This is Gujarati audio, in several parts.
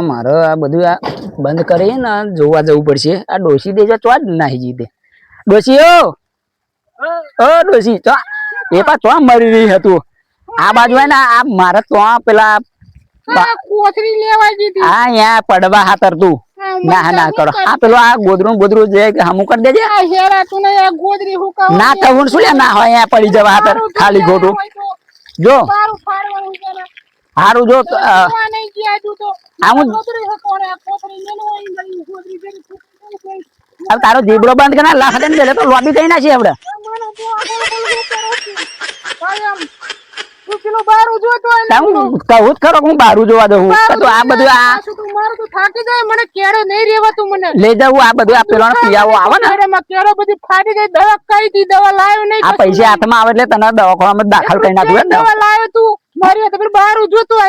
હા મારે આ બધું આ બંધ કરીએ ને જોવા જવું પડશે. આ ડોસી દેજો ચો જ નાહી જીતે. ડોસી ઓ ઓ ડોસી ચો એ પા ચો મરી રહી હતું. આ બાજુ હે ને આ મારે તો પેલા કોથરી લેવા જીધી હા અહીંયા પડવા હાતર તું. ના ના કરો આ પેલું આ ગોદરું ગોદરું જે હમું કરી દેજે. આ ને આ ગોદરી હુકાવા ના કહું શું લે? ના હોય અહીંયા પડી જવા હાતર ખાલી ખોટું જો. હારું જો તારો જીબડો બંધ કરે લાખ દે ને તો લોબી થઈ ના છે આપણે મને તો આ ગોળ ગોળ કરો છે. ભાઈ આમ તું પેલું બારું જોતો હોય ને હું કહું જ ખરો હું બારું જોવા દઉં તો આ બધું આ પાછું તું મારું તું થાકી જાય મને કેળે નહીં રેવાતું મને. લઈ જવું આ બધું આ પેલો પિયાવો આવે ને. કેળેમાં કેળો ફાટી ગઈ દવા કઈ દી લાવ્યો નહીં આ પૈસા હાથમાં આવે એટલે તને દવાખાનામાં દાખલ કરી નાખવું દવા લાવ્યો તું? મારી પેલું બારું જોતું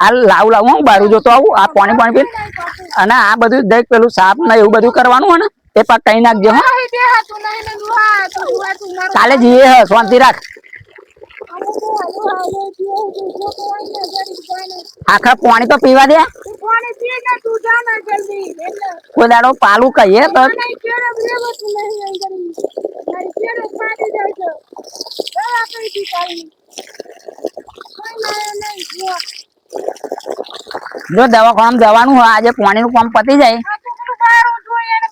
આ લાવ લાવ હું જોતો આવું આ પાણી પાણી પી અને આ બધું દેખ પેલું સાપ ને એવું બધું કરવાનું હોય ને એ પાક કઈ નાખજો હો. કાલે જઈએ હે શાંતિ રાખ. આખા પાણી તો પીવા દે. કોઈ દાડો પાલું કહીએ તો નહીં કેળે રેવાતું નહીં અહીં જરી મારી કેળે ફાટી જાય છે દવા કઈ દી કાઢી કઈ લાયો નહીં જુઓ જો દવાખાનામાં જવાનું હોય આજે પાણીનું કામ પતી જાય બારું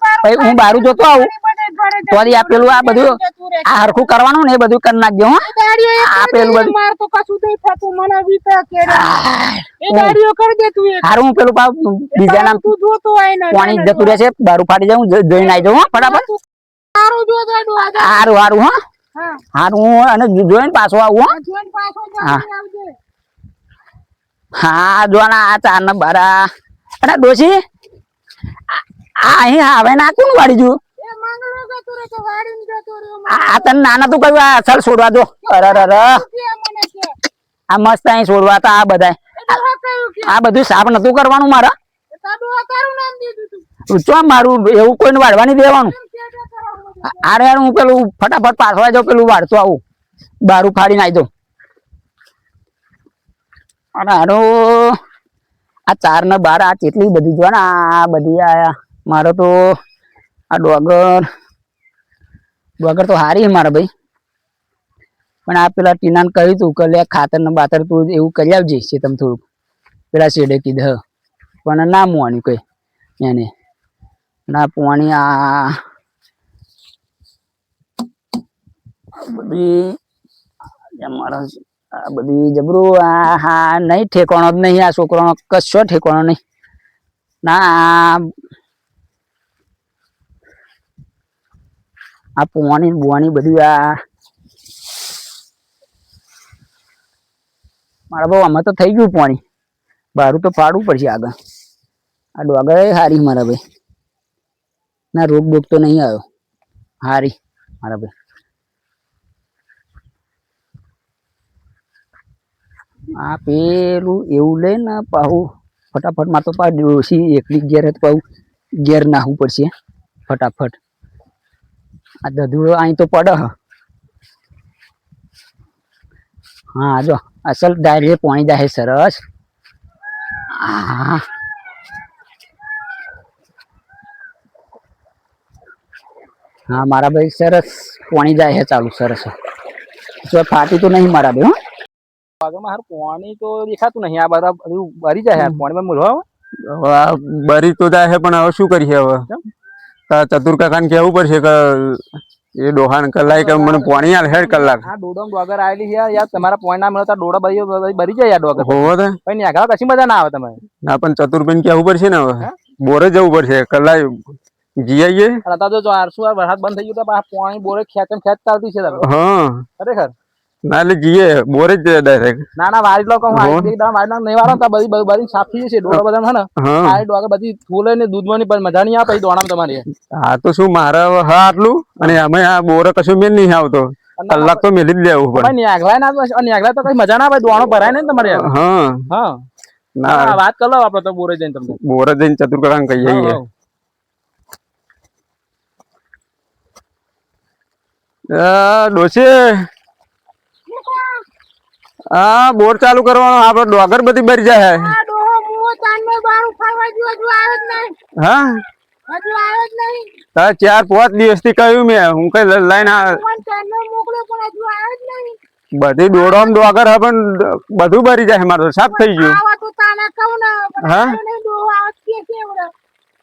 બારું પછી હું બારું જોતો આવું. તો આ પેલું આ બધું આ હરખું કરવાનું ને એ બધું કરી નાખજો આ પેલું બધું. માર તો કશું નહીં થતું મને વીતા કે એ દાડીઓ કરી દે તું હારું હું પેલું પાછું બીજા નામ તું જોતો આય ને પાણી જતું રહેશે બારું ફાટી જાય હું જ- જોઈને આવી જાઉં હો ફટાફટ. સારું જોતો. હારું હારું હો. હા. હારું હું અને જોઈને પાછો આવું હો. જોઈને પાછો. આવજે. હા જોવાના આ ચાર ને બરા અરે ડોશી આ અહીં હવે ના કોણ વાળી જુ આ તને નાના તું કહ્યું આ છોડવા દો. અરે અરે આ મસ્ત અહીં છોડવા તા આ બધા આ બધું સાફ નતું કરવાનું મારે? ચો મારું એવું કોઈને વાળવા નહીં દેવાનું? અરે હું પેલું ફટાફટ પાછો આવી જાઉં પેલું વાળતો આવું. બારું ફાડીને આવી જાઉં. અને હારો આ ચાર ને બાર, આ કેટલી બધી જો ને, આ બધી આ મારો તો આ ડોગર ડોગર તો હારી મારા ભાઈ. પણ આ પેલા ટીનાને કહ્યું તું કે લે ખાતર ને બાતર તું એવું કરી આવજે છે તમે થોડુંક. પેલા શેડે કીધું. પણ ના મોણ્યું કઈ, એને. ના પોણી આ બધી મારા આ બધી જબરું આ હા નહીં, ઠેકાણો જ નહીં, આ છોકરાનો કશો ઠેકાણો નહીં. ના, આ આ બુવાની બધું આ મારા બહુ આમાં તો થઈ ગયું પાણી બારું તો પાડવું પડશે આગળ. આ ડોગર હારી મારા ભાઈ. ના, રોગ બોગ તો નહીં આવ્યો. હારી મારા ભાઈ. આ પેલું એવું લે ને પાહુ. ફટાફટમાં તો પા ડોસી એકલી ઘેર જ પાહું. ઘેર નાહવું પડશે. ફટાફટ. આ દધુડો અહીં તો પડે હ. હા જો. અસલ ડાયરે પોણી જાય સરસ. હા હા, મારા ભાઈ સરસ પોણી જાય છે ચાલુ, સરસ. જો ફાટી તો નહીં મારા ભાઈ, હો. આગળમાં હારું પાણી તો દેખાતું નહીં. આ બધા બધું ભરી જાય યાર પાણીમાં મૂલવા હવે. આ બરી તો જાય છે પણ હવે શું કરીએ હવે? તાર ચતુર કાકાને કહેવું પડશે કે એ ડોહાણ કલાક કે મને પાણી આલ હેડ કલાક. આ ડોડો ડોગર આવેલી છે યાર. તમારા પોઈન્ટ ના મળતા ડોડા બધી બધી ભરી જાય યાર ડોગર. હોવો તો. પણ આગળ કશી મજા ના આવે તમે ના પણ ચતુરબેન કહેવું પડશે ને હવે. હા? બોરે જવું પડશે. કલાક જી આવીએ અને અત્યારે જો જો આરસુ આ વરસાદ બંધ થઈ ગયો તો પાછા પાણી બોરે ખેંચમ ખેંચ ચાલતી છે તમે હા. ખરેખર? ના એટલે જીએ બોરે જ ડાયરેક્ટ ના ના વારી લોકો હું. આવી એક વારી નહીં ને તો બધી બધી સાફી છે ડોળા બધા ને? આ ડોગા બધી ફૂલે ને દૂધમાં પણ મજા નહીં આવે પછી દોણામાં તમારી. હા તો શું મારે હા આટલું? અને અમે આ બોરે કશું મેલ નહીં આવતો. કલાક તો મેલી જ લેવું પડે તમે ન્યાગલાય ના તો- ન્યાગલાય તો કઈ મજા ના આવે દોણો ભરાય ને તમારે. હા. હા. ના. વાત કર લો આપડે તો બોરે જઈને તમને. બોરે જઈને ચતુર કહી કહીએ હા, હા. આ બોર ચાલુ કરવાનો. આપડે ડોગર બધી ભરી જાય. હા તારે ચાર પાંચ દિવસથી કહ્યું મેં. હું કઈ લાઈન બધી દોડોમ ડોગર હે પણ બધું ભરી જાય મારું સાફ થઈ ગયું. હા?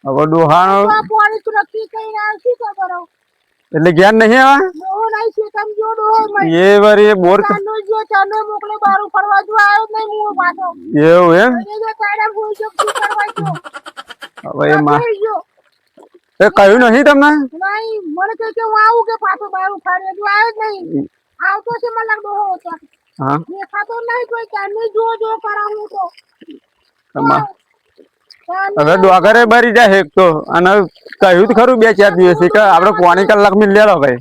હવે ડોહાણો એટલે જ્ઞાન નહીં આવે. એ વરી એ બોર એવું એમ? હવે એ માં. એ કહ્યું નહીં તમને? હું હવે ડોગરે બરી જાય એક તો. અને કહ્યું ખરું બે ચાર દિવસથી કે આપડે પોણી કલાક મિલ લેલો ભાઈ.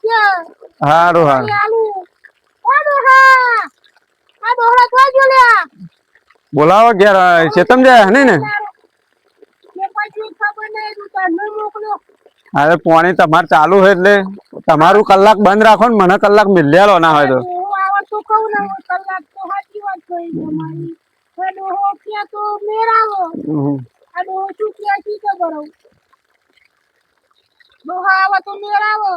છે હારું બોલાવો ઘેર ચેતમ જાય નહીં ને? હવે પોણી તમારે ચાલુ હોય એટલે તમારું કલાક બંધ રાખો ને મને કલાક મિલ લેલો ના હોય તો. ડોહો આવે તો હું મેરાવો. આ ડોહો શું ક્યાં શી ખબર હવે? ડોહા આવે તો મેરાવો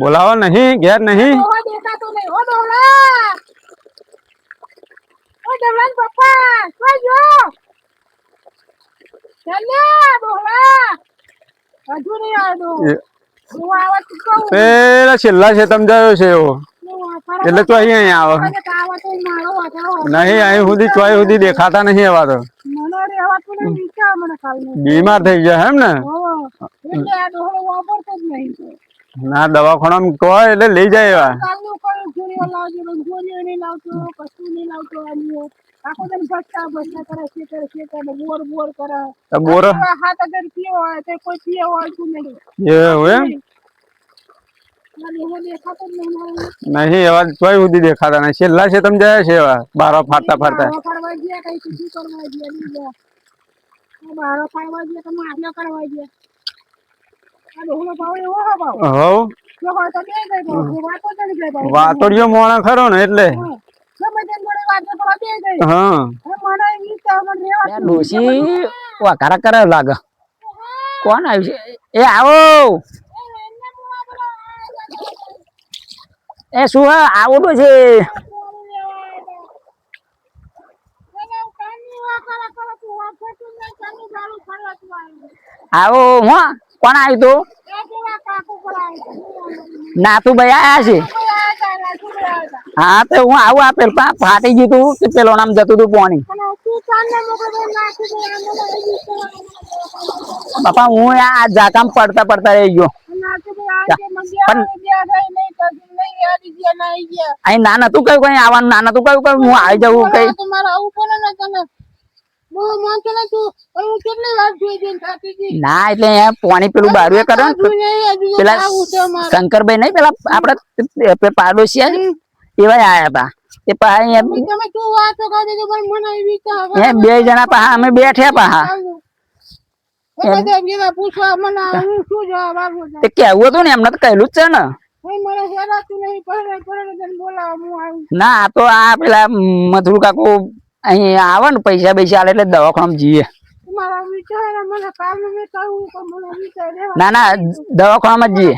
બોલાવો નહીં ઘેર નહીં. ડોહો દેખાતો નહીં. ઓ ડોહલા ઓ ડોહલા પપ્પા કોઈ જો ચાલે ડોહલા હજુ નહીં આવ્યો પેલા છેલ્લા છે તમે જાયો છે એવો. એટલે તો અહીંયા આવે. નહીં અહીં સુધી ચોય સુધી દેખાતા નહીં આવા તો બીમાર થઈ ગયા એમ ને? ના દવાખાનામાં કહો એટલે લઈ જાય એવા. બોર બોર કરે. બોર હાથ અગર પીવો હોય તો કોઈ પીવો હોય નહીં. એવું એમ? નહીં એવા કોઈ સુધી દેખાતા નહીં. છેલ્લા છે તમે જાય છે એવા બારો ફાટતા ફાટતા વાતોડિયો મોણા ખરો ને એટલે. હા. ડોશી વાકારા કરે લાગે. કોણ આવ્યું છે? એ આવો. એ શું આવું આવો છે. આવો હું કોણ આવ્યું તું? નાથુભાઈ આયા છે? હા તો હું આવું આ પેલા ફાટી ગયું તું કે પેલો નામ જતું તું પોણી? બાપા હું આ જાકામ પડતા પડતા રહી ગયો. અહીં ના નતું કયું કઈ આવવાનું? ના નતું કયું કયું? હું આવી જવું કઈ. ના એટલે પાણી પેલું બારું કરે પેલા શંકરભાઈ નઈ પેલા આપડે પાડોશી એવા આયા હતા. એ પાહા બે જણા પાહા અમે બેઠ્યા પાહા કેવું હતું ને એમને તો કહેલું જ છે ને. ના આ તો આ પેલા મથુર કાકુ અહીં આવે ને પૈસા પૈસા આલે એટલે દવાખાના જઈએ. ના ના દવાખાનામાં જ જઈએ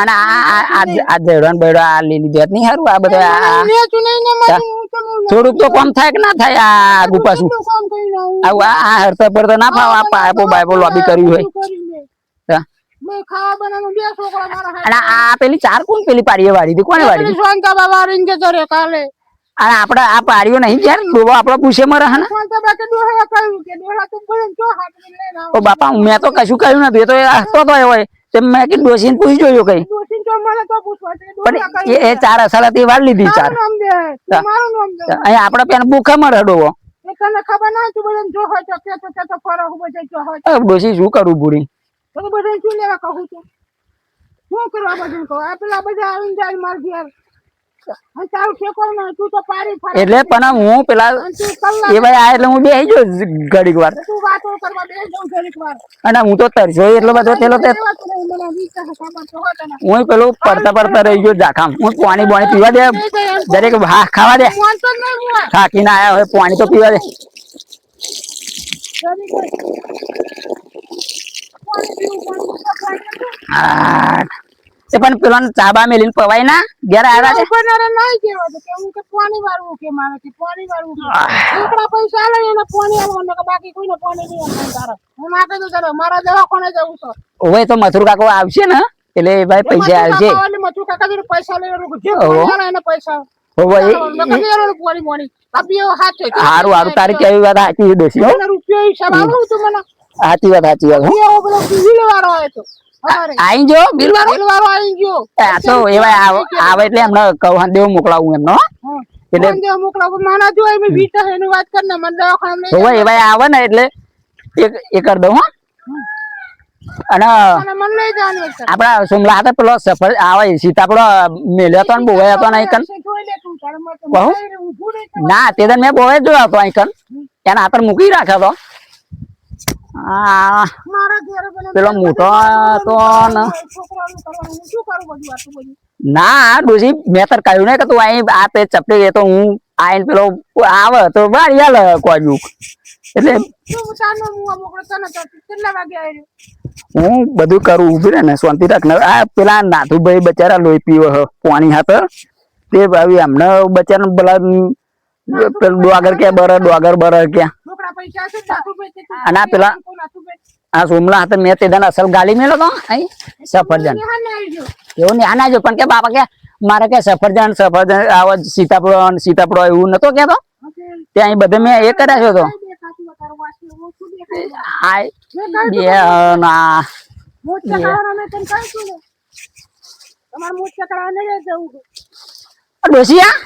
અને આ આ- બેડો આ લઈ દેત નહીં સારું આ બધા થોડુંક તો કોમ થાય કે ના થાય આ ગુપાસું આવું આ હરતા પડતા ના ફાવ આ પાયપો બાયપો લોબી કર્યું હોય. આ પેલી ચાર કોણ પેલી પાડીએ વાળી હતી કોને વાળી? પેલી શાંતા જતો રહ્યો કાલે. અને આપડે આ પાડીઓ નહીં ગયા ડોબો આપડે પૂછે મરે હે ને? શાંતા બા કે ડોહા કહ્યું કે ડોહા તું ભલે જો હાથ લઈને આવો. ઓ બાપા મેં તો કશું કહ્યું નથી. એ તો હસતો તો હોય. તે મેં કીધું ડોસીને પૂછી જોયું કઈ. પણ એ ચાર અસાલાથી વાર લીધી ચાર. મારું મારું આપડે પેન ભૂખા ડોવો તને ખબર ના જો હોય તો કેતો કેતો ફરો હું બધે જો હોય ડોસી શું કરું બુડી તો બધાને શું લેવા કહું છું? શું કરવા બધું કહું? આ પેલા બધા આવીને જાય માર ઘેર. એટલે પણ હું પેલા એ ભાઈ આ એટલે હું બેસી ગયો ઘડીક વાર. અને હું તો તરસ્યો એટલો બધો પેલો તે. હું પેલું પડતા પડતા રહી ગયો જાખામ હું પાણી બોણી પીવા દે દરેક હા ખાવા દે. થાકીને આયા હવે પાણી તો પીવા દે. તે પણ પેલો ચાબા મેલીને પવાય ના? ઘેર આવ્યા છે? ઉપરનારા નહીં કહેવા દે કે હું કે પાણી વાળવું કે મારે કે પાણી વાળવું કે છોકરા પૈસા આલે એને પાણી આલવાનું ને કે બાકી કોઈને પાણી નહીં આપવાનું તારે. હું ના કીધું તારે મારા દવાખાને જવું છે. ઓય તો મથુર કાકો આવશે ને? એટલે ભાઈ પૈસા આવશે મથુર કાકા જોડે પૈસા લઈ રૂક જે પાણી એને પૈસા. સારું નહીં પાણી પાણી હારું તારી કેવી વાત સાચી છે રૂપિયો હિસાબ આવું તું મને. સાચી વાત સાચી વાત. આઈ જો બિલ વાળો બિલ ગયો. આ તો એવા આવે એટલે એમને કહું દેવ મોકલાવું એમનો એટલે દેવ મોકલાવું? માના જો એમ વીટા એની વાત કર ને મને દવાખાને લઈ હવે એવા આવે ને એટલે એક એ કર દઉં હો. અને આપડા સુમલા હતા પેલો સફર આવે સીતાપડો મેલ્યો હતો ને બોવાય હતો ને અહીં. ના તે મેં બોવાય જોયો હતો અહીં કન. એના હાથ મૂકી રાખ્યો હતો. પેલો મોટો તો ને. ડોસી મેં તાર કહ્યું ને કે તું અહીં આ તે ચપટી એ તો હું આઈને પેલો આવે તો વાળી આલે કોજુક. એટલે હું બધું કરું ઊભી ને શાંતિ રાખ. ને આ પેલા નાથુભાઈ બચારા લોહી પીવો પાણી હાથે. તે ભાવી એમને બચારા પેલું ડોગર કે બર ડોગર બર કે. અને આ પેલા આ સોમલા હાથે મેં તે દન અસલ ગાલી મેલો તો અહીં સફરજન. એવું નહીં આના જો પણ કે બાપા કે મારે કે સફરજન સફરજન આવો ને સીતાફળો એવું નતો કેતો ત્યાં અહીં બધે મેં એ કર્યા છે તો. આ બે ના. ડોસિયા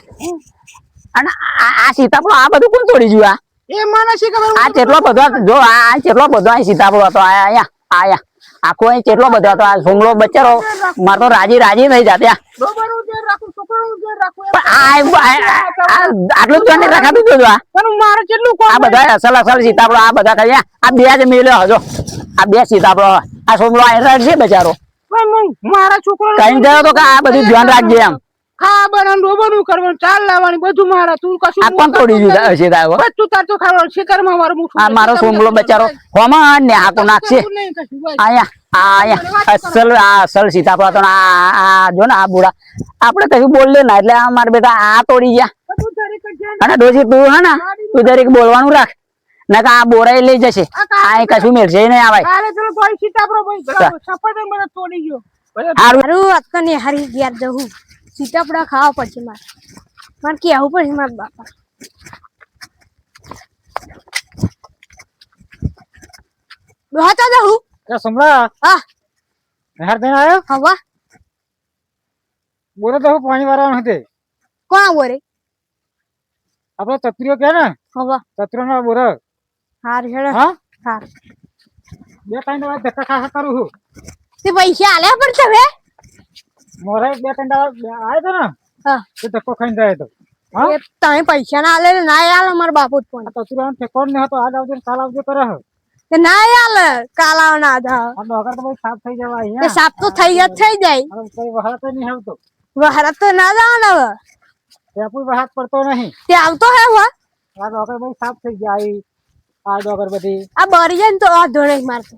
અને આ આ આ બધું કોણ તોડી આ? એ મને શી ખબર? આ કેટલો બધો જો આ કેટલો બધો આ સીતાફળો હતો. આ અહીંયા આયા આખો અહીં કેટલો બધો હતો. આ સોમલો બચારો માર તો રાજી રાજી નહીં જાતે આટલું જ રખાતું જોજો આ. બધા અસલ અસલ સીતાફળો આ બધા ખાઈ આ બે જ મેલ્યો હજો આ બે સીતાફળો. આ સોમલો અહીં છે બચારો. મારા છોકરો કઈ ગયો તો કે આ બધું ધ્યાન રાખજે એમ. ખા બનાવવાનું ડોબાનું કરવાનું ચાલ લાવવાની બધું મારા તું કશું આ કોણ તોડી ગયું છે તારો? તું તાર તો ખાવાનું ખેતરમાં મારું મુઠું આ મારો સોમલો બચારો. હોમાં ને આકો નાખશે તું નહીં કશું બસ. આયા આયા અસલ આ અસલ સીતાફળ હતો આ આ જો ને આ બુડા. આપણે કશું બોલલે ના એટલે આ મારા બેટા આ તોડી ગયા. અને ડોસી તું હે ને તું દરેક બોલવાનું રાખ. ના આ બોરાઈ લઈ જશે. આ કશું મેળશે નહીં આ ભાઈ. સારું ભાઈ પેલો સફરજન બધા તોડી ગયો. ભલે હારું મારું અત્યારે હારી ગયા જવું સીતાપડા ખાવા પડશે મારે. મારે કેવું પડશે મારા બાપા. દોહતા જવું એ સમલા હા. નહેર થઈને આવ્યો? હવા બોલો તો પાણી વાળવાનું હતી. કોણ બોરે આપડે ચત્રીઓ કે ને? હવા ચત્રીઓ નો બોરો હાર હેડો. હા? હાર બે દાડા ધક્કા ખાસા કરું છું. તે પૈસા આલ્યા પડશે હવે મોરે બે ત્રણ દાડા આવ્યો તો ને? હા. તે ધક્કો ખાઈને જાય તો. હા? એ તમે પૈસા ના આલે ને ના આલે મારા બાપુ ફોન. આ ચત્રીઓ ઠેકો ને હતો આજ આવજો ને કાલ આવજો કરે કે ના આલે કાલા ના આધા આ ડોગર તો સાફ થઈ જવા તે અહીંયા સાપ તો થઈ જ થઈ જાય. કોઈ વહાત નહીં આવતો. વહારા તો ના જવાના હવે. તે કોઈ વહાત પડતો નહીં. તે આવતો હે હો. આ ડોગર બહુ સાફ થઈ જાય આવી આ ડોગર બધી. આ બરી જાય ને તો આ ધોળે મારતો.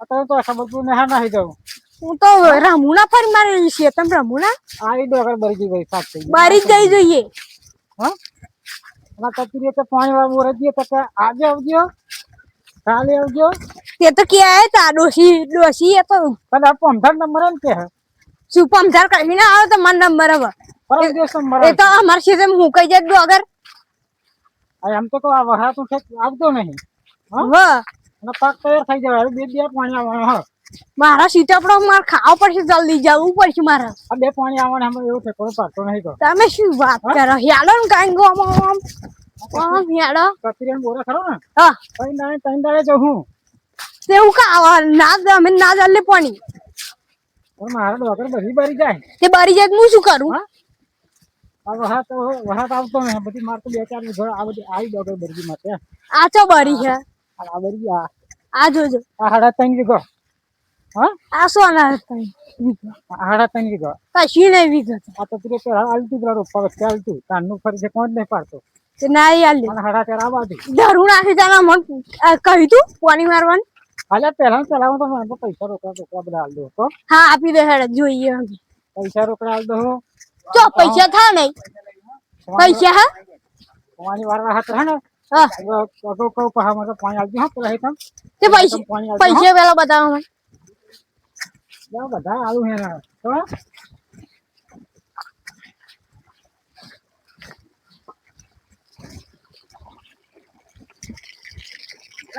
અત્યારે તો આખા ને હા નહીં દઉં હું તો રમુના ફરી મારી છે. તમે રમુના? આ ઈ આગળ ભરી ગઈ ભાઈ સાફ થઈ બરી જઈ જોઈએ. હા? અને કચરી તો પાણી વાળું દે તો કે આજે આવજો કાલે આવજો. તે તો કે આય તા ડોસી ડોસી એ તો પણ આ પંદર નંબર એમ કે શું શું પમસાર કરીને આવે તો મન નંબર હવે. પરમ દિવસ નંબર એ તો અમાર છે હું કઈ જાય ડોગર એમ તો કહું આ વહા તું આવતો નહીં. હા? હા. અને પાક તૈયાર થઈ જાય બે બે પાણી આવવાનું હા. મારા સીતાપડો મારે ખાવ પડશે જલ્દી જવું પડશે મારે. આ બે પાણી આવવાને અમે એવું ઠેકોડો પાકતો નહીં તો. તમે શું વાત કરો? હેડો ને કાંઈ ગો આમ આમ આમ. હેડો. બોરા ખરો ને? હા. કઈ દાડે તઈ દાડે જવું તેવું કા ના અમે ના જલ્લે પાણી. પણ મારા ડોકર બધી બરી જાય. તે બારી જાય હું શું કરું? હા? આ વહાત વહાત આવતો ને બધી માર તો બે ચાર ઘર આ બધી આવી ડોગર બરગી માટે આ ચો બરી છે. આ આ આ. આ જોજો. આ હાડા વીઘો હા આ સોના હાડા ત્રણ વીઘો કશી નહીં આ તો તું પેલા પેલા રોપા વચ્ચે આલતું તારનું ફરી છે કોણ નહીં પાડતો? ના યાર હાડા ચાર આ બાજુ ધરું નાખી તારા મન. કહ્યું તું પાણી મારવાનું? હાલે પહેલા હું તો મને પૈસા રોકડા રોકડા બધા દો તો હા. આપી દે હેડ જોઈએ પૈસા રોકડા આલ દો ચો પૈસા થાય નહીં. પૈસા હા? પાણી વાળવા હાથ હે ને? હા. કહું કહું પહા મને પાણી આવજો હા પેલા તે પૈસા પૈસા પેલા બતાવો મને. હા બધા આલુ હે ને તો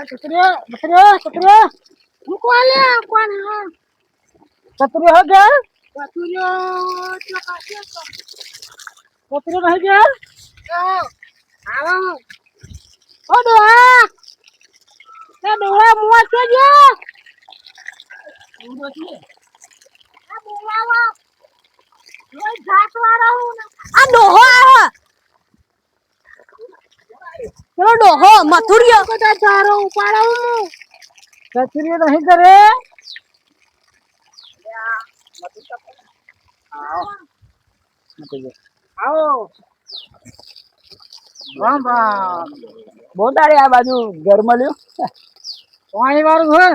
છત્રીઓ છત્રીઓ છત્રીઓ મૂકવા લે કોણ હા છત્રીઓ હો ગયા બતુર્યો ચકાસ્યો તો છત્રીઓ નહીં ગયા તો આવો ઓ ડોહા તે ડોહા મુવા છો જે આ ડોહો પેલો ડોહો મથુરિયો. બધા ધારો ઉપાડો હું છત્રીઓ નહીં કરે. આવો. રામ રામ. બહુ તારે આ બાજુ ઘર મળ્યું. પાણી વાળું હે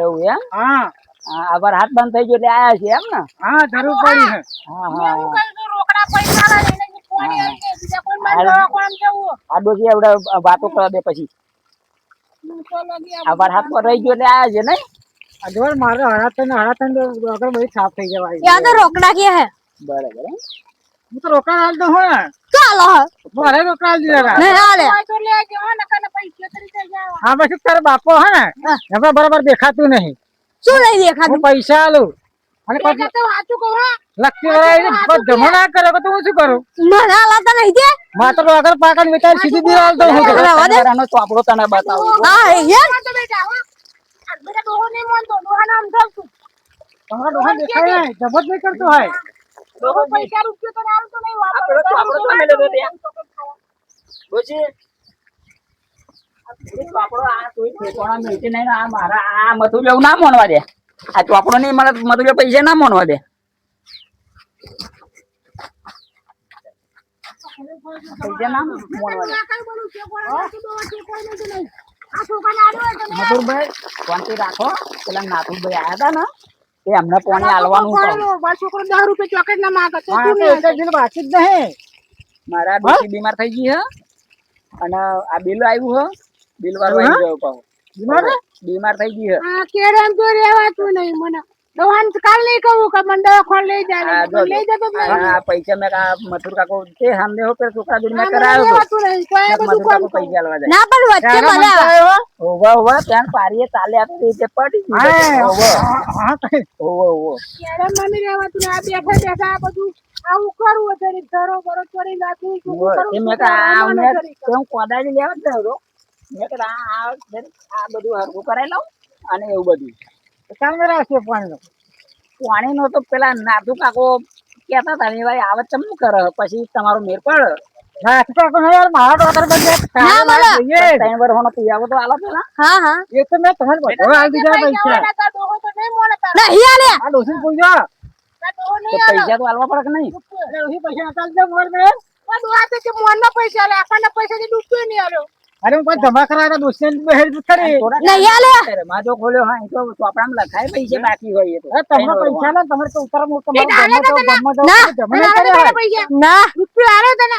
એવું એમ? હા હા. આભાર હાથ બંધ થઈ ગયો એટલે આયા છે એમ ને? હા જરૂર પડી છે. હા હું રોકડા પૈસા લઈને જે પોણી આવી જાય, બીજા કોઈ મારે દવાખાને જવું આ ડોસી એવડે વાતો કરવા દે પછી. તો આભાર હાથ પર રહી ગયો એટલે આયા છે નહીં? આ જોર મારે હડાતન હડાતન અગર બધી સાફ થઈ જવાય. યા તો રોકડા કે હે. બરાબર હું. તો રોકડા હાલ હે. ચાલો હે મારે રોકાણ હાલ. દીધા ને હાલે તો હા પછી તારા બાપો હે ને એમાં બરાબર દેખાતું નહીં. શું નહીં દેખાતું ખાધું? પૈસા લો અને પછી તો વાચું કહો હા? લખતી વાળા જમા ના કરે તો હું શું કરું? મને લાતા નહીં દે. માત્ર વગર પાકણ વિચાર સીધી દિવાલ તો હું. તો. રહેવા દે. તમારાનો ચોપડો તને બતાવું હા એ યાર તો બેટા હા. બેટા ડોહો નહીં માનતો ડોહાને સમજાવું છું તમારા ડોહા દેખાય નહીં જબત નહીં કરતો હોય. ડોહો પૈસા રૂપિયો તો આમ તો નહીં આ પેલો તો મેલ્યો હતો ત્યાં. ડોસી, આ પેલો ચોપડો આ કોઈ ઠેકાણા મિલતી નહીં ને મોનવા દે. આ ચોપડો નહીં મળે તો પૈસા ના મોનવા દે. શાંતિ રાખો. પેલા નાથુભાઈ આયા હતા ને એ અમને પાણી આલવાનું છોકરો દસ રૂપિયા ચોકલેટ ના માંગે તો એક જ નહીં. મારા બીમાર થઈ ગઈ હે. અને આ બિલ આવ્યું હે. બિલ વાળું ગયો પાહો. બીમાર બીમાર થઈ ગઈ હે આ કેરમ તો રહેવાતું નહીં મને. દવાન કાલ નહીં કહું કે મને દવાખાને લઈ જાય લઈ જતો હા પૈસા મેં મથુર કાકો તે સામે હો પેલા છોકરા જોડે મેં કરાયો તો. મથુર કાકો પૈસા લેવા જાય. ના પણ વચ્ચે મને ઓવા ઓવા ત્યાં પારીએ ચાલે આપતી રીતે પડી હા, ઓવા હા, હા, ઓવા ઓવા કેરમ મને રહેવાતું નહીં આ બેઠા બેઠા આ બધું આવું કરું વધારે ધરો બરો ચોરી નાખી શું કરું, મેં કરું, આ મેં કોદાળી લેવા હતો. મેં કીધું આ આ બધું હરખું કરાવી લઉં અને એવું બધું. કામ રાખીએ પાણીનો પાણી. નો તો પેલા નાથુ કાકો કેતા હતા ને ભાઈ આવત ચમ કરે? પછી તમારો મેર પડ. ના, તો કાકો નહીં યાર, મારા ડોક્ટર બને ના, બોલો. તો આલો પેલા. હા હા. એ તો મેં તમારે બધો હાલ દીધા પૈસા પૈસા. આ આલે. પૈસા તો આલવા પડે કે નહીં? પૈસા નતા મોર મેં. આ ડોહા તો કે મોરના પૈસા આલે, આપણને પૈસાથી ડૂબતો નહીં આલ્યો. અરે હું પણ જમા કરાવ્યા ડોશીને બહેર જ ખરી નહીં આલે અરે માજો ખોલ્યો હા તો ચોપડામાં લખાય પૈસા બાકી હોય એ તો અરે તમને પૈસા ના તમારે તો ઉતર મૂકો એ ડાલે તો. જમા આલે તને. પૈસા. ના રૂપિયો આલ્યો તને.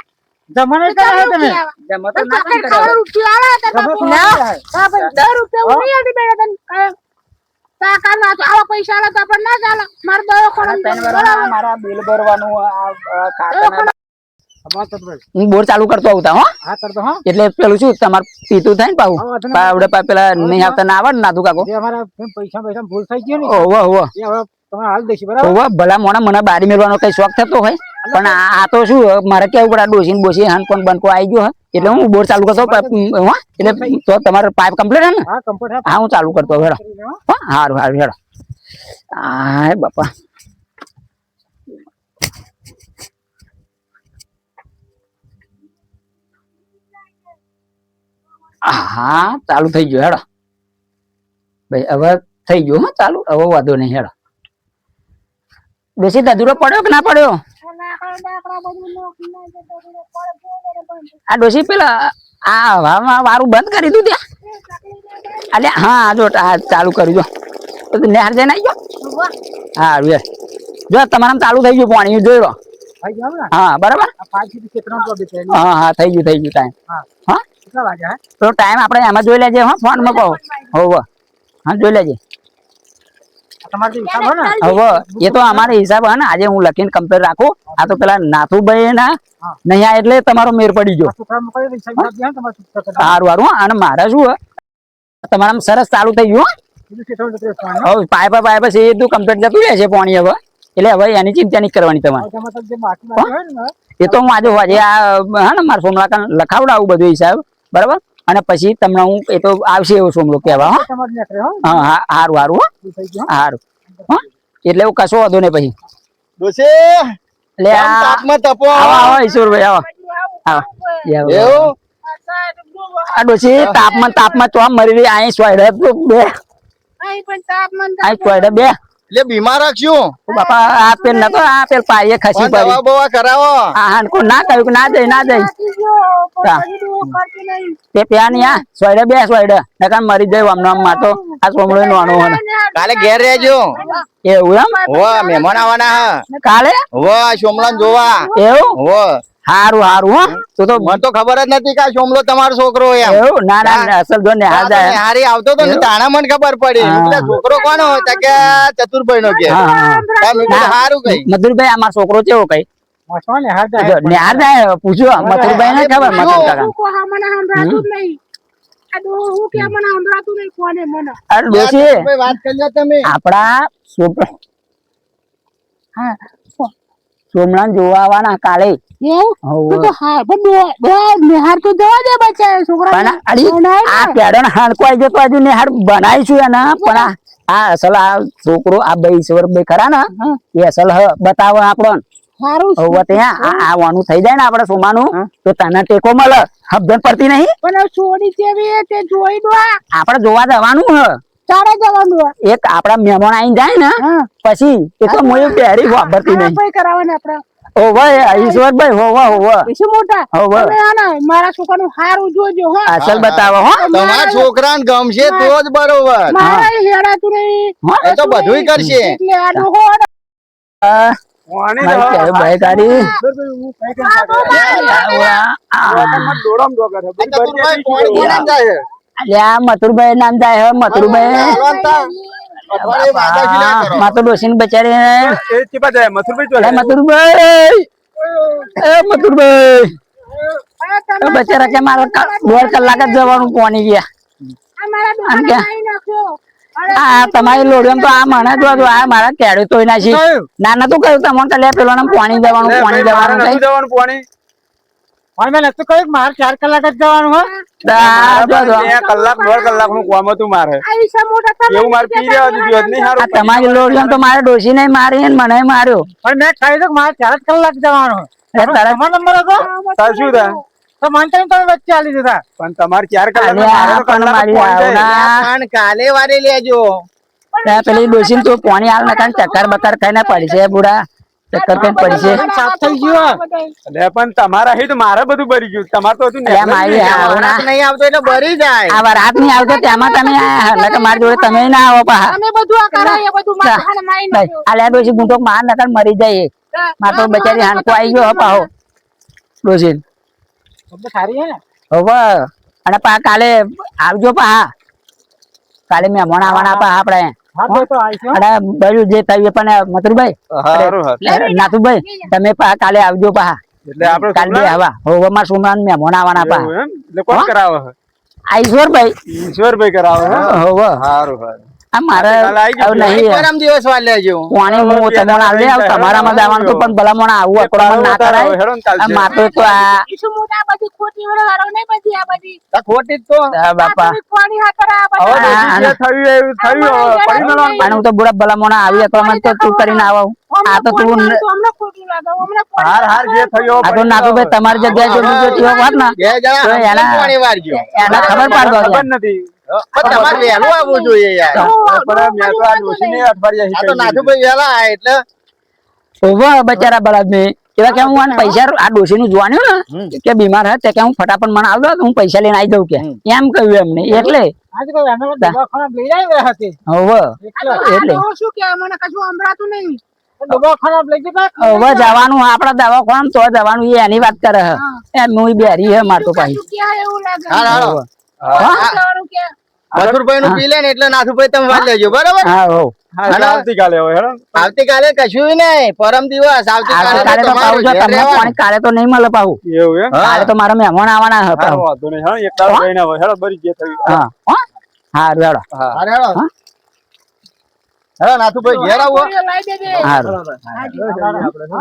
જમા નહીં કરે તમે જમા તો ના કરે ખાવાનો રૂપિયો આલે તાર જમા બાપુ. તો ના હા ભાઈ, 10 રૂપિયા હું નહીં આલી તને. તો આવા પૈસા આલે તો આપણને ના ચાલે. મારે ત્રણ જવું. મારા બિલ ભરવાનું આ આ ખાતાના હા, બોર ચાલુ કરતો આવતા હો. હા કરતો હા. એટલે પેલું શું તમારે પીતું થાય ને પાવું પા પેલા નહીં આવતા ના આવડે ને કાકો. પૈસા પૈસા ભૂલ થઈ ગયો ભલા મોણા મને બારી મેળવાનો કઈ શોખ થતો હોય? પણ આ તો શું મારે કેવું પડે ડોસી ને બોસી હાન પણ બનકો આવી ગયો એટલે હું બોર ચાલુ કરતો હો. એટલે તો તમારો પાઇપ કમ્પ્લીટ હે ને? હા હું. ચાલુ કરતો હેડો. હા. હારું હારું હેડો. હા બાપા. હા ચાલુ થઈ ગયું હેડો. ભાઈ હવે થઈ ગયું હા ચાલુ. હવે વાંધો નહીં હેડો. બેસી અધૂરો પડ્યો કે ના પડ્યો? આ ડોસી પેલા આ હવામાં વારું બંધ કરી દીધું ત્યાં. અલે હા જો ચાલુ કરી જો. નેહાર જઈને આવી ગયો? હા વે. જો તમારા ચાલુ થઈ ગયું પાણી જોઈ લો. હા બરાબર? હા હા થઈ ગયું થઈ ગયું ટાઈમ હા? કેટલા વાગ્યા તો ટાઈમ આપણે એમાં જોઈ લેજે હા ફોનમાં કહો હોવ હા જોઈ લેજે. હવે એ તો અમારે હિસાબ હે ને. આજે હું લખીને કમ્પ્લેટ રાખું. આ તો પેલા નાથુભાઈ ના. નહીં એટલે તમારો મેર પડી ગયો. સારું સારું. અને મારે શું હે? તમારા સરસ ચાલુ થઈ ગયું. હવે પાઇપ પાઇપ સીધું કમ્પ્લીટ જતું રહેશે પાણી હવે. એટલે હવે એની ચિંતા નહીં કરવાની તમારે. તો એ તો હું આજે આજે આ હે ને મારા સોમલા લખાવડાવું બધું હિસાબ. બરાબર? અને પછી તમને હું એ તો આવશે એવું સોમલો કહેવા હા. હો. હા હા હારું હારું હો. સારું હો. એટલે એવું કશો વાંધો નહીં પછી. એટલે તપો. આવો આવો ઈશ્વરભાઈ આવો. આ ડોશી તાપમાન તાપમાં તો આમ મરી રહી અહીં બે અહીં પણ તાપમાન અહીં સ્વાઈડર બે. એટલે બીમાર રાખશું બાપા આ પેલ નતો આ પેલ પાયે ખસી પડી. દવા બવા કરાવો. આ કો ના કહ્યું કે ના જઈ ના જઈ. તો કરતી નહીં તે પ્યા ની આ સ્વાઈડર બે સોયડે. નકર મરી જાય આમ નામમાં આ સોમળો નોનો હે. કાલે ઘેર રહેજો. એવું એમ? હો મહેમાન આવવાના હા. કાલે? હો સોમળા જોવા. એવું? હો હારું હારું હો. તો તો મને તો ખબર જ નથી કે આ સોમલો તમારો છોકરો એમ. એવું? ના ના ના, અસલ જો ને હારી આવતો તો ને તાણા મને ખબર પડી. એટલે છોકરો કોનો તો કે ચતુરભાઈ નો કે. હા હા તા મેં કીધું સારું કઈ. મધુરભાઈ આ છોકરો કેવો કઈ? પૂછ્યો મથુરભાઈ ને ખબર મથુર કાકા હું કહા મને સંભળાતું જ નહીં. આ તો હું કે મને સંભળાતું નહીં કોને મને? અરે ડોશી ભાઈ વાત કરી લો તમે. આપડા સોમનાથ જોવા આવવાના કાલે એવું. તું હા પણ નિહાર તો જવા દે બચ્ચા છોકરા આ પેડો હાડકો આવી ગયો હજુ ને બનાવીશું એને પણ આ- આ અસલ આ છોકરો આ બે ઈશ્વર બે ખરા ને એ અસલ હ બતાવો આપણો સારું. હવે ત્યાં આ આ થઈ જાય ને આપડે સોમાનું તો તને ટેકો મળે. હબધન પડતી નહીં? પણ છોડી તે જોઈ દો જોવા જવાનું હ. ચારે જવાનું એક આપડા મહેમાન આઈ જાય ને પછી એ તો મોય પહેરી વાપરતી નહીં. કોઈ કરાવવાને આપડા ઈશ્વરભાઈ હોવે હોવે એ મોટા. હોવે આના મારા છોકરાનું હારું જોજો હો. અસલ બતાવો હો. તમારા છોકરાને ગમશે તો જ બરોબર. મારા હેડાતું નહીં. એ તો બધુંય કરશે. એટલે? હું. અલ્યા મથુરભાઈ નામ જાય હે મથુરભાઈ. માતો ડોસીને બચારી મથુરભાઈ એ મથુરભાઈ. બચારા કે મારે દોઢ કલાક જ જવાનું પોની ગયા. આ તમારી લોડિયમ તો આ મને જો આ મારા કેડે તોય નાખી. ના નતું કહ્યું તમને કે લે પેલો પાણી જવાનું પાણી જવાનું કઈ હવે મેં નતું કહ્યું કે મારે ચાર કલાક જ જવાનું હો. કલાક દોઢ કલાકનું કામ હતું મારે. આઈસા મોટા તમે એવું મારે પી લેવા દીધું નહીં આ તમારી લોડિયમ તો મારે ડોસી ને મારી મને માર્યો. પણ મેં કહ્યું કે મારે ચાર કલાક જવાનું. તમારો નંબર હતો? તાર શું થાય? તો માનતા નહીં તમે વચ્ચે આલી દીધા. પણ તમારે ચાર કલાક પણ પણ કાલે વારે લેજો. પેલી ડોસી તો પાણી આવ ને ચક્કર બક્કર ખાઈને પડી છે બુડા. ચક્કર ખાઈને પડી સાફ થઈ ગયો એટલે પણ તમારા હિત મારે બધું બરી ગયું. તમારે તો હતું અલ્યા મારી આવના નહીં આવતો એટલે ભરી જાય. આ વરાતની આવતો તેમાં તમે એટલે મારી જોડે તમે ના આવો પા અમે બધું આ કરાવીએ બધું મારા હાને મારી નાખ્યો. આલ્યા ડોસી ગુંટો માર નકર મરી જાય. માર તો બચારી હાનકો આવી ગયો પાહો. ડોસી શબ્દ સારી હે ને? હવે. અને પા કાલે આવજો પા કાલે મહેમાન આવવાના પા આપણે. બધું જે થયું પણ મથુરભાઈ. નાથુભાઈ તમે પા કાલે આવજો પા. એટલે આપણે કાલ આવા. હવે માર સુમરાન મહેમાન આવવાના પા. એટલે કોણ કરાવે? ઈશ્વરભાઈ. ઈશ્વરભાઈ કરાવે? હવે સારું સારું આ મારે નહીં. દિવસ હું તમને આલે આવ તમારામાં તો પણ ભલામણ આવું અકળામણ ના કરાય. હેડો ને કાલ આ માતો તો આ ઈસુ મોટા બધી ખોટી વડે વાળો નહીં બધી આ બધી. આ ખોટી તો. આ બાપા. આ હા કરે આ હવે બધા આ- જે થયું હું તો બુડા ભલામણ આવી અકળામણ તો તું કરીને આવ. આ તો તું અમને અમને ખોટું લાગે અમને હાર હાર જે થયું આ તો નાગુભાઈ તમારી જગ્યાએ જો બીજો હોત ને. તો એના- પાણી વારજો એને ખબર પાડવા ખબર નથી. તમારે વહેલું આવવું જોઈએ યાર. પણ મેં તો આ ડોશીને અઠવાડિયા આ તો નાથુભાઈ વહેલા આયા એટલે. ઓવા બચારા બળદ એવા કે હું પૈસા આ ડોશી જોવાનું ને કે બીમાર હે તે કે હું ફટાફટ મને આવ હું પૈસા લઈને આવી દઉં કે. એમ કહ્યું એમને એટલે. આજે કોઈ એના દવાખાના લઈ આવ્યા હતી હવે એટલે. એટલે. આ શું કે મને કશું સંભળાતું નહીં. દવાખાના લઈ જતા હવે જવાનું આપડા દવાખાના તો જવાનું એ એની વાત કરે હે. એમ હું બેરી હે મારતો પાછી મથુરભાઈ નું પી લે ને એટલે નાથુભાઈ તમે વાત લેજો બરાબર હા હો આવતીકાલે. આવતીકાલે કશું નહીં પરમ દિવસ આવતીકાલે કાલે તો નહીં મળે પાવું એવું કાલે તો મારા મહેમાન આવવાના હતા વાંધો નહીં. હા, એક દાડો જઈને હેડો, બરી જે થયું. હા હો? હેડો હા. હેડો. હેડો નાથુભાઈ ઘેર આવો.